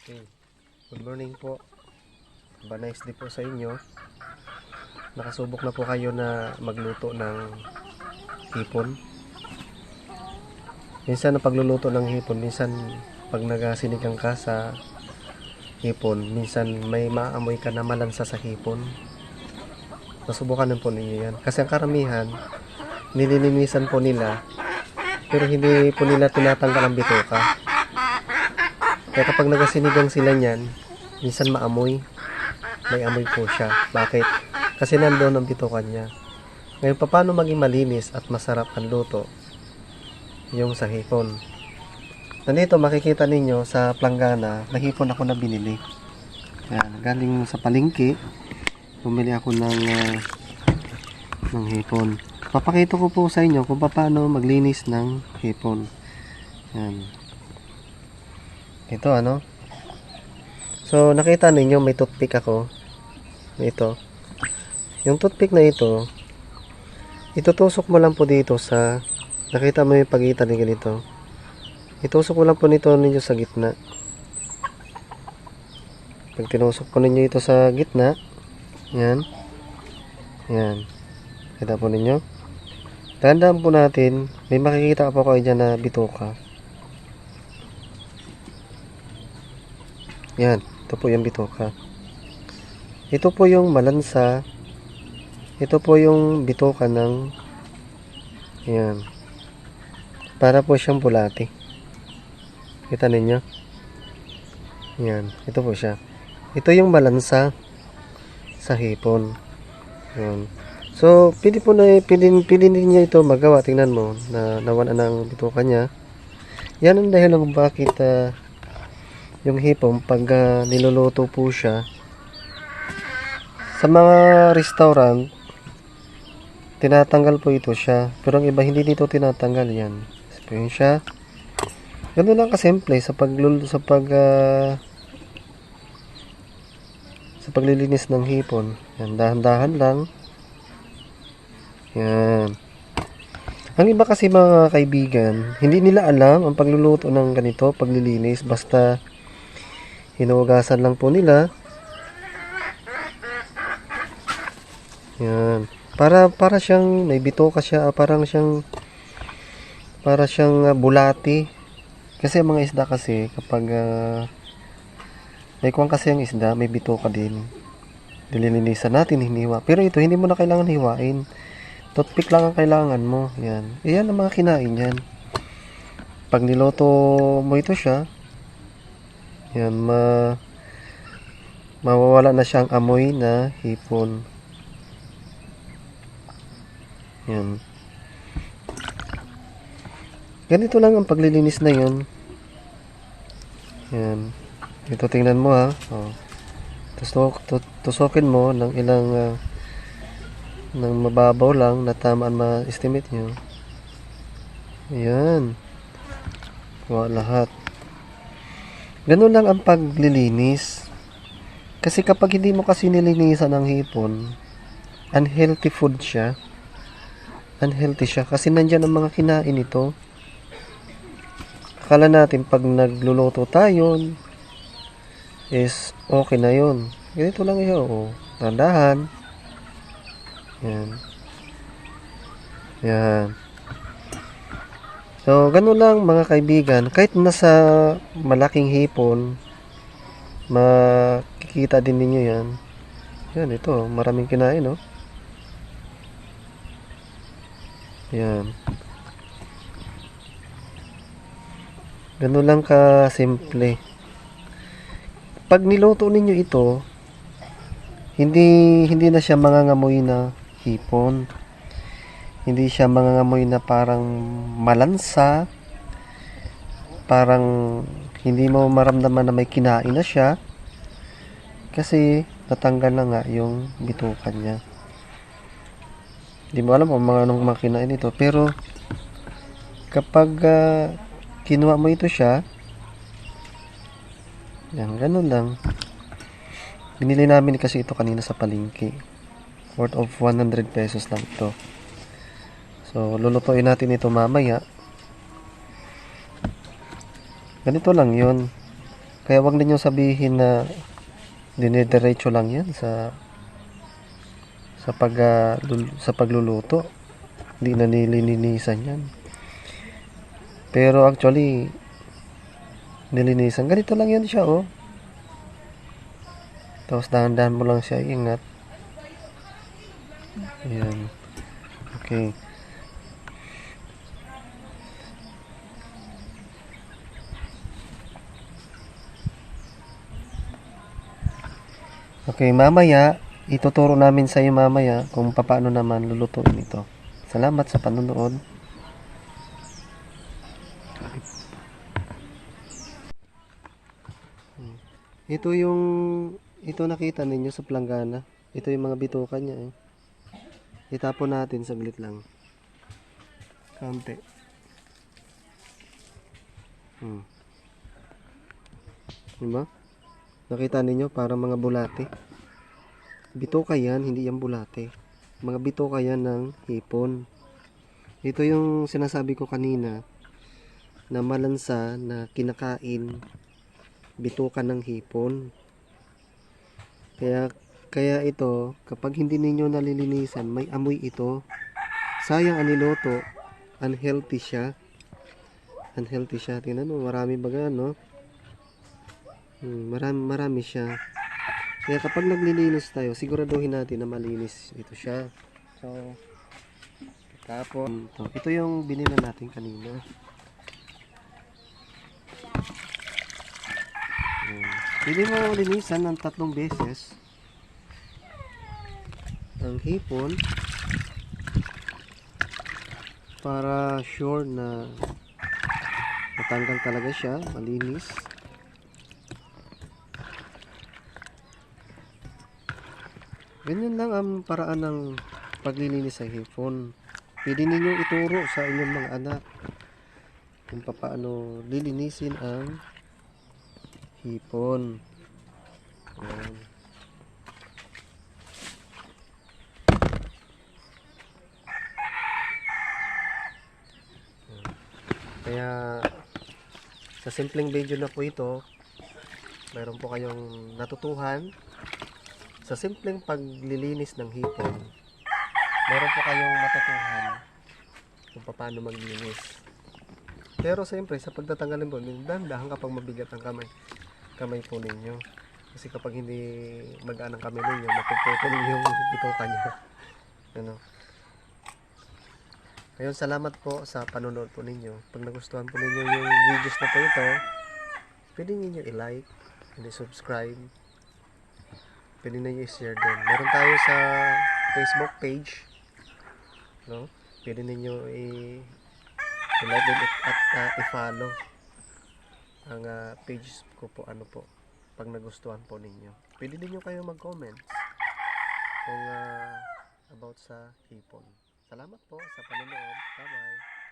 Okay. Good morning po. Ba nice day po sa inyo. Nakasubok na po kayo na magluto ng hipon. Minsan na pagluluto ng hipon, minsan pag nagasinigang ka sa hipon, minsan may maamoy ka na malansa sa hipon. Masubukan din po ninyo yan. Kasi ang karamihan, nililinisan po nila, pero hindi po nila tinatanggal ang bituka. Kaya kapag nagasinigang sila niyan, minsan maamoy. May amoy po siya. Bakit? Kasi nandoon ang bitukan niya. Ngayon, paano maging malinis at masarap ang luto? Yung sa hipon. Nandito, makikita ninyo sa planggana, na hipon ako na binili. Yan, galing sa palengke, bumili ako ng, ah, ng hipon. Papakita ko po sa inyo kung paano maglinis ng hipon. Yan. Ito ano. So nakita ninyo may toothpick ako. Ito. Yung toothpick na ito, itutusok mo lang po dito sa nakita mo yung pagitan ng ganito. Itusok mo lang po nito ninyo sa gitna. Pag tinusok po ninyo ito sa gitna, yan. Yan. Kita po ninyo. Tandaan po natin, may makikita po kayo dyan na bituka. Yan, ito po yung bituka. Ito po yung malansa. Ito po yung bituka ng yan. Para po siyang bulati. Kita ninyo? Yan, ito po siya. Ito yung malansa sa hipon. Yan. So, pili po na pili, pili niya ito magawa. Tingnan mo na nawala ng bituka niya. Yan ang dahilan kung bakit ah, yung hipon pag ah, niluluto po siya sa mga restaurant tinatanggal po ito siya. Pero ang iba hindi dito tinatanggal yan. So yun siya ganun lang kasimple sa paglul sa pag ah, sa paglilinis ng hipon. Yan dahan-dahan lang. Yan. Ang iba kasi mga kaibigan hindi nila alam ang pagluluto ng ganito paglilinis. Basta Hinugasan lang po nila. Yan. Para para siyang may bitoka siya, ah, parang siyang para siyang ah, bulati. Kasi mga isda kasi kapag ah, may kuwang kasi ang isda, may bitoka din. Dililinisan natin, hiniwa. Pero ito, hindi mo na kailangan hiwain. Toothpick lang ang kailangan mo. Yan. Iyan ang mga kinain yan. Pag niloto mo ito siya, yan, ma mawawala na siyang amoy na hipon. Yan. Ganito lang ang paglilinis na yun. Yan. Ito tingnan mo ha. Oh. Tusok, tu- tusokin mo ng ilang ah, ng mababaw lang na tama ang ma-estimate nyo. Yan. Kuha lahat. Ganun lang ang paglilinis. Kasi kapag hindi mo kasi nilinisan ng hipon, unhealthy food siya. Unhealthy siya. Kasi nandyan ang mga kinain ito. Akala natin pag nagluluto tayo, is okay na yun. Ganito lang yun. Oh. Tandahan. Yan. Yan. So, ganun lang mga kaibigan. Kahit nasa malaking hipon, makikita din ninyo yan. Yan, ito. Maraming kinain, no? Yan. Ganun lang ka simple. Pag niluto ninyo ito, hindi hindi na siya mangangamoy na hipon. Hindi siya mangangamoy na parang malansa. Parang hindi mo maramdaman na may kinain na siya. Kasi natanggal na nga yung bitukan niya. Hindi mo alam kung mga anong mga kinain ito. Pero kapag ah, kinuha mo ito siya, yan, ganun lang. Binili namin kasi ito kanina sa palengke. Worth of 100 pesos lang ito. So, lulutuin natin ito mamaya. Ganito lang yun. Kaya wag ninyo sabihin na dinidiretso lang yan sa sa pag lul- sa pagluluto. Hindi na nililinisan yan. Pero actually nilinisan. Ganito lang yan siya oh. Tapos dahan-dahan mo lang siya ingat. Ayan. Okay. Okay, mamaya, ituturo namin sa iyo mamaya kung paano naman lulutuin ito. Salamat sa panonood. Hmm. Ito yung ito nakita ninyo sa planggana. Ito yung mga bituka niya eh. Itapon natin saglit lang. Kaunti. Hmm. Diba? Nakita ninyo para mga bulate. Bituka yan, hindi yan bulate. Mga bituka yan ng hipon. Ito yung sinasabi ko kanina na malansa na kinakain bituka ng hipon. Kaya kaya ito, kapag hindi ninyo nalilinisan, may amoy ito. Sayang ang niloto, unhealthy siya. Unhealthy siya. Tingnan mo, marami baga, no? Hmm, marami, marami siya. Kaya kapag naglilinis tayo, siguraduhin natin na malinis ito siya. So, tapon. Ito, ito yung binila natin kanina. Hmm. Pwede mo linisan ng tatlong beses ang hipon para sure na matanggal talaga siya, malinis. Ganyan lang ang paraan ng paglilinis sa hipon. Pwede ninyo ituro sa inyong mga anak kung paano lilinisin ang hipon. Ayan. Kaya sa simpleng video na po ito, mayroon po kayong natutuhan sa simpleng paglilinis ng hipon. Meron po kayong matutuhan kung paano maglinis. Pero siyempre, sa pagtatanggalin po, dahan-dahan kapag mabigat ang kamay, kamay po ninyo. Kasi kapag hindi magaan ang kamay ninyo, mapuputol yung bituka niya. ano. Ngayon, salamat po sa panonood po ninyo. Pag nagustuhan po ninyo yung videos na po ito, pwede ninyo i-like and i-subscribe. Pwede ninyo i-share din. Meron tayo sa Facebook page. No? Pwede ninyo i- i-like at, at uh, i-follow ang uh, page ko po ano po pag nagustuhan po ninyo. Pwede din nyo kayo mag-comment kung uh, about sa hipon. Salamat po sa panonood. Bye-bye.